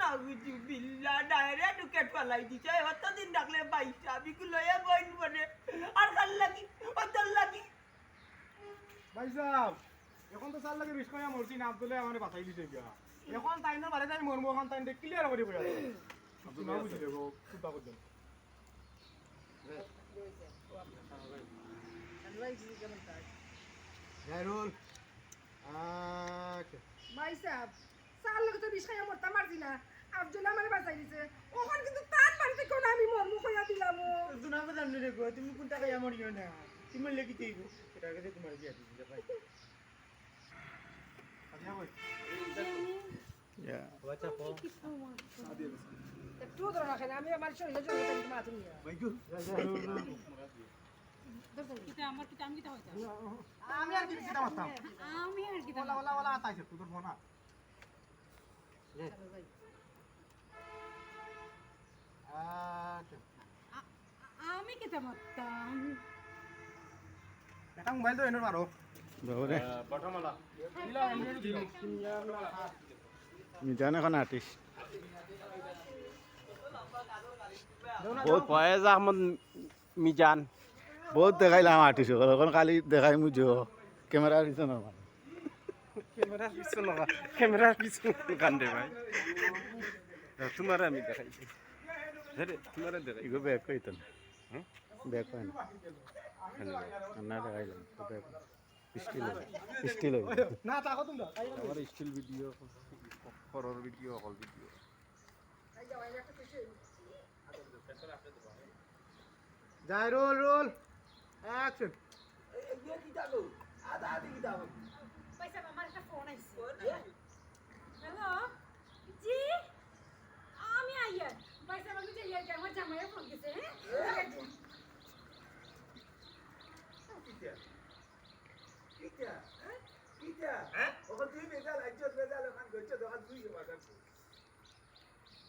এক নাউজুবিল্লাহ ডায়রে ঢুকে পালাই দিছে। অতদিন ডাকলে বাইসা আমি লয়ে বইন বনে। আর খাল লাগি? ও লাগি? ভাই সাহেব এখন তো চাল লাগে রিস্ক করিয়া মরছি নাম তুলে আমার বাঁচাই দিছে গিয়া এখন তাই না বারে তাই মরবো এখন তাই ক্লিয়ার করে বইয়া তুই বুঝি দেবো চিন্তা করছেন ভাই সাহেব আফজল আমার বাঁচাই দিছে। ওখান কিন্তু তার বাড়িতে কোন আমি মর্মু খাইয়া দিলাম ও। শোনা কথা রে গো তুমি মরিও না। তুমি লেগে তুই এটা কাছে তোমার বিয়া দিছি ভাই। আদিয়া কই একটু ধরো না খাই আমি আমার শরীরে আমার আমি আর কি চিন্তা আমি আর কিতা ওলা ওলা ওলা আতাইছে তোর ফোন এটা মোবাইল তো মারো দিল মিজান এখন আর্টিস্ট বহুত ফয়েজ আহমদ মিজান বহুত দেখাইলাম আর্টিস্ট এখন কালি দেখাই মুজো ক্যামেরার পিছনে ক্যামেরার পিছন ক্যামেরার পিছন কান্দে ভাই তোমার আমি দেখাইছি তোমার দেখাই ইগো ব্যাক কইতেন ব্যাক হয় না। না দেখাইলাম ব্যাক স্টিল স্টিল না তাকো তুমি তাই আমার স্টিল ভিডিও হরর ভিডিও অকল ভিডিও। যাই রোল রোল। অ্যাকশন। এগিয়ে কি যাব আধা আধি কি যাব ভাই সাহেব আমার একটা ফোন আইছে হ্যালো জি আমি আইয়া ভাই সাহেব আমি যে ইয়ে আমার জামাইয়ের ফোন গেছে হ্যাঁ কিটা হ্যাঁ কিটা হ্যাঁ ওখান তুই বেজাল একজন বেজাল ওখান গেছে দোকান তুই বাজার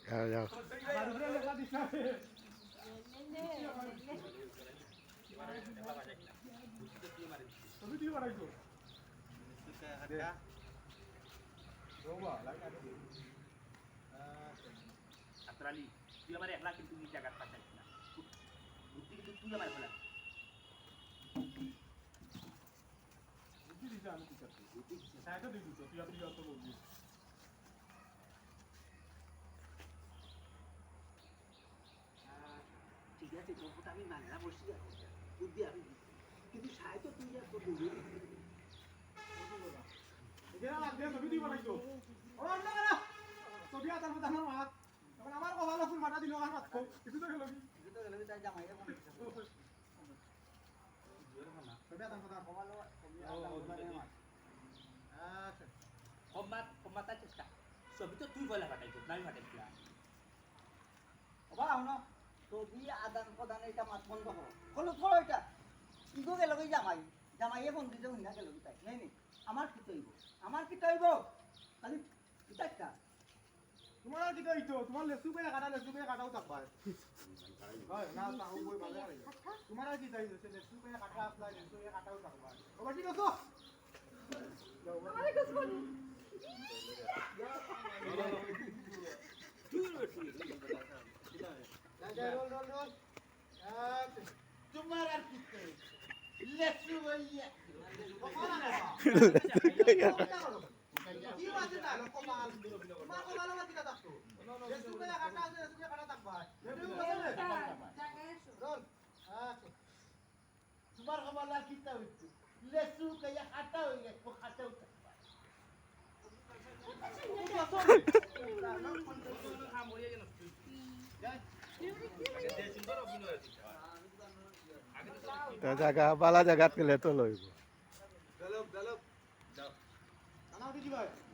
যাও যাও আর উপরে লেখা দিছ তুমি কি বানাইছো রোবা লাগা আতরালি তুই আমার একলা কিন্তু নিজ জায়গা পাঠাইছ না বুদ্ধি কিন্তু তুই আমার বলা বুদ্ধি দিছে বলবি ঠিক আছে কথা আমি মানলাম বসে যাব বুদ্ধি আমি কিন্তু সাহেব তো তুই যা করবি এখানে ছবি না আতার মধ্যে আমার মাত এখন আমার কপালে ফুল মাথা দিল আর মাত কিছু তো গেল কি এটা তো গেলে তাই জামাইয়া মনে হচ্ছে ছবি আতার মধ্যে কমালো কমিয়া আচ্ছা আচ্ছা কমাত কমাতা চেষ্টা ছবি তো তুই বলা পাঠাইছ না আমি পাঠাইছিলাম শুনো ছবি আদান প্রদান এটা মাত বন্ধ করো হলো এটা ইগো গেল জামাই জামাইয়ে গেল কি তাই নেই নেই আমার কি তৈব আমার কি তৈব খালি কিতাটা তোমার আর কি হইতো তোমার লেসু করে কাটা লেসু করে কাটাও থাকবা হয়, না তাও বই ভালো লাগে তোমার আর কি চাইছে সে লেসু করে কাটা আপনার লেসু করে কাটাও থাকবা ওবা ঠিক আছে তোমার আর কি লেসু কপাল তোমার লেসু রেডি হয়ে রোল আচ্ছা খবর আর কি লেসু কইয়া খাটা হইয়া ও খাটা উঠা তা জায়গা বালা জায়গাত গেলে তো লইব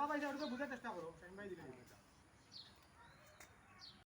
বাবা এটা বুঝার চেষ্টা করো। টাইম বাই দিলে